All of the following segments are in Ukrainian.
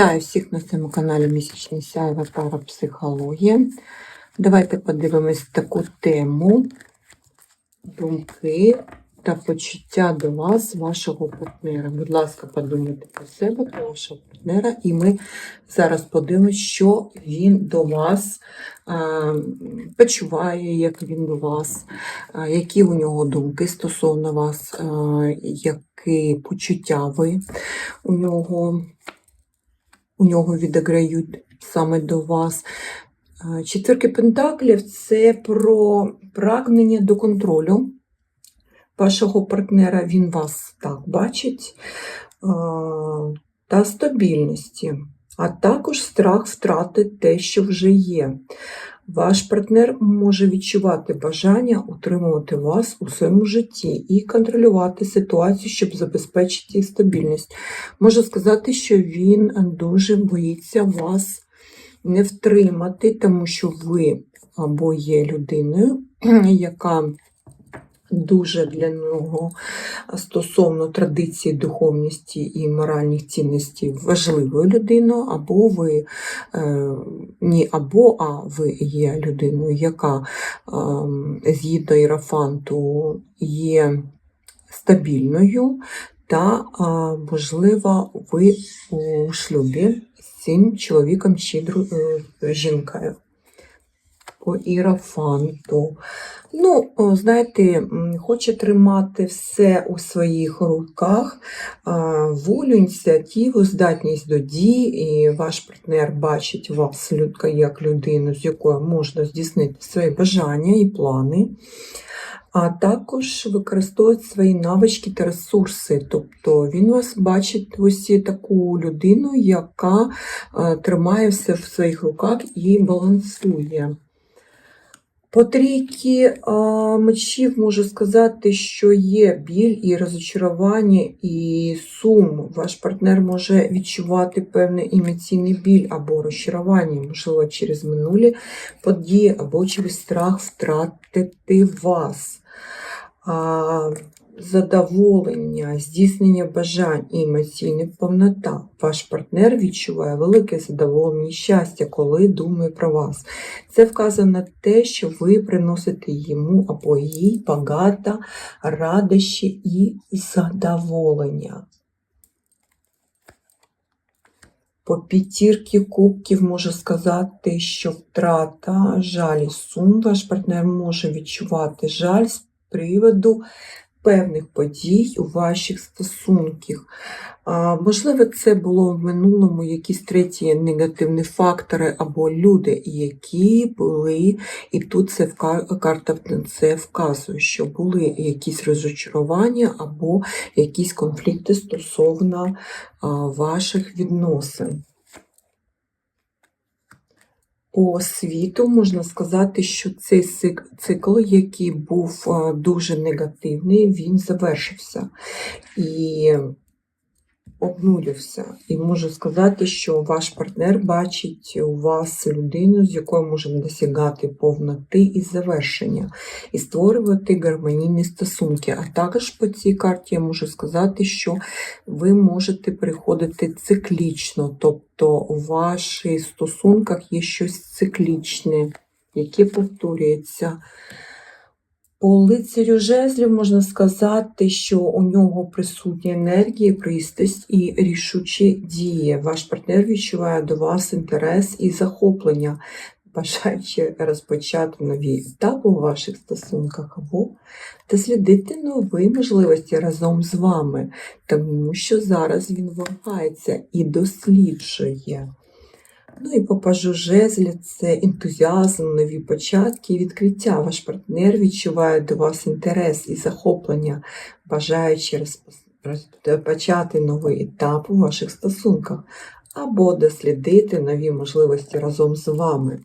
Вітаю всіх на своєму каналі Місячний Сяєва Парапсихологія. Давайте подивимось таку тему думки та почуття до вас, вашого партнера. Будь ласка, подумайте про себе, про вашого партнера, і ми зараз подивимось, що він до вас а, почуває, як він до вас, а, які у нього думки стосовно вас, а, які почуття ви у нього у нього відіграють саме до вас. Е, Четвірки Пентаклів це про прагнення до контролю вашого партнера. Він вас так бачить, е, та стабільності, а також страх втрати те, що вже є. Ваш партнер може відчувати бажання утримувати вас у своєму житті і контролювати ситуацію, щоб забезпечити стабільність. Можу сказати, що він дуже боїться вас не втримати, тому що ви або є людиною, яка дуже для нього стосовно традиції, духовності і моральних цінностей важливою людиною, або ви е, ні або, а ви є людиною, яка е, згідно ірафанту є стабільною, та, е, можливо, ви у шлюбі з цим чоловіком чи е, жінкою. По ірафанту. Ну, знаєте, хоче тримати все у своїх руках, волю, ініціативу, здатність до дій, і ваш партнер бачить вас як людину, з якою можна здійснити свої бажання і плани, а також використовують свої навички та ресурси. Тобто він вас бачить ось таку людину, яка е, тримає все в своїх руках і балансує. По трійки мечів можу сказати, що є біль і розочарування, і сум. Ваш партнер може відчувати певний емоційний біль або розчарування, можливо, через минулі події, або через страх втратити вас. Задоволення, здійснення бажань і емоційна повнота. Ваш партнер відчуває велике задоволення і щастя, коли думає про вас. Це вказує на те, що ви приносите йому або їй багато радощі і задоволення. По п'ятірки кубків можу сказати, що втрата, жаль і сум. Ваш партнер може відчувати жаль з приводу певних подій у ваших стосунках. Можливо, це було в минулому якісь треті негативні фактори або люди, які були, і тут це карта це вказує, що були якісь розочарування або якісь конфлікти стосовно ваших відносин. По світу можна сказати, що цей цик- цикл, який був дуже негативний, він завершився. І обнулився. І можу сказати, що ваш партнер бачить у вас людину, з якою можемо досягати повноти і завершення, і створювати гармонійні стосунки. А також по цій карті я можу сказати, що ви можете приходити циклічно, тобто у ваших стосунках є щось циклічне, яке повторюється. По лицарю жезлів можна сказати, що у нього присутня енергія, пристрасть і рішучі дії. Ваш партнер відчуває до вас інтерес і захоплення, бажаючи розпочати нові етапи у ваших стосунках або дослідити нові можливості разом з вами, тому що зараз він вагається і досліджує. Ну і попажу жезлі це ентузіазм, нові початки і відкриття. Ваш партнер відчуває до вас інтерес і захоплення, бажаючи розпочати новий етап у ваших стосунках або дослідити нові можливості разом з вами.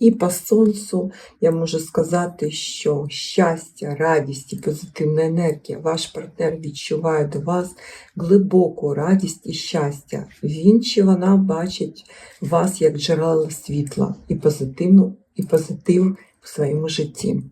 І по сонцю я можу сказати, що щастя, радість і позитивна енергія. Ваш партнер відчуває до вас глибоку радість і щастя. Він чи вона бачить вас як джерела світла і позитивну, і позитив в своєму житті.